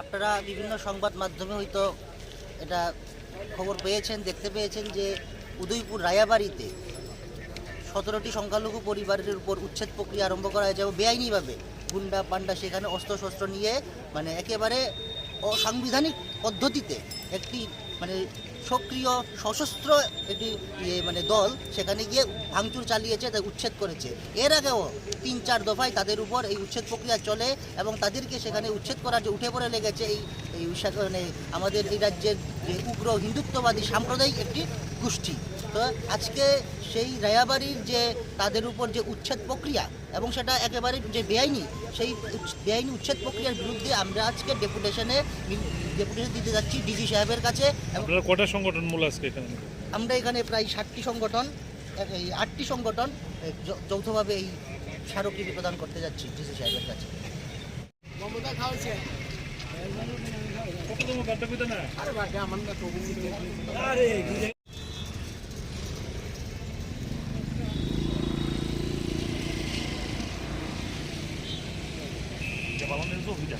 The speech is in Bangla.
আপনারা বিভিন্ন সংবাদ মাধ্যমে হয়তো এটা খবর পেয়েছেন, দেখতে পেয়েছেন যে উদয়পুর রায়াবাড়িতে সতেরোটি সংখ্যালঘু পরিবারের উপর উচ্ছেদ প্রক্রিয়া আরম্ভ করা হয়েছে এবং বেআইনিভাবে গুন্ডা, পান্ডা সেখানে অস্ত্রশস্ত্র নিয়ে মানে একেবারে অসাংবিধানিক পদ্ধতিতে একটি মানে সক্রিয়, সশস্ত্র একটি ইয়ে মানে দল সেখানে গিয়ে ভাঙচুর চালিয়েছে তাই উচ্ছেদ করেছে। এর আগেও তিন চার দফায় তাদের উপর এই উচ্ছেদ প্রক্রিয়া চলে এবং তাদেরকে সেখানে উচ্ছেদ করার যে উঠে পড়ে লেগেছে এই এই মানে আমাদের এই রাজ্যের যে উগ্র হিন্দুত্ববাদী সাম্প্রদায়িক একটি গোষ্ঠী। তো আজকে সেই রায়াবাড়ির যে তাদের উপর যে উচ্ছেদ প্রক্রিয়া এবং সেটা একেবারে যে বেআইনি সেই বেআইনি উচ্ছেদ প্রক্রিয়ার বিরুদ্ধে আমরা আজকে ডেপুটেশনে ডেপুটেশন দিতে যাচ্ছি ডিজি সাহেবের কাছে। কটা সংগঠন মূল আজকে এখানে? আমরা এখানে প্রায় ষাটটি সংগঠন এই আটটি সংগঠন যৌথভাবে এই স্মারকলিপি প্রদান করতে যাচ্ছি ডিসি সাহেবের কাছে। কইতে না 往那边坐回去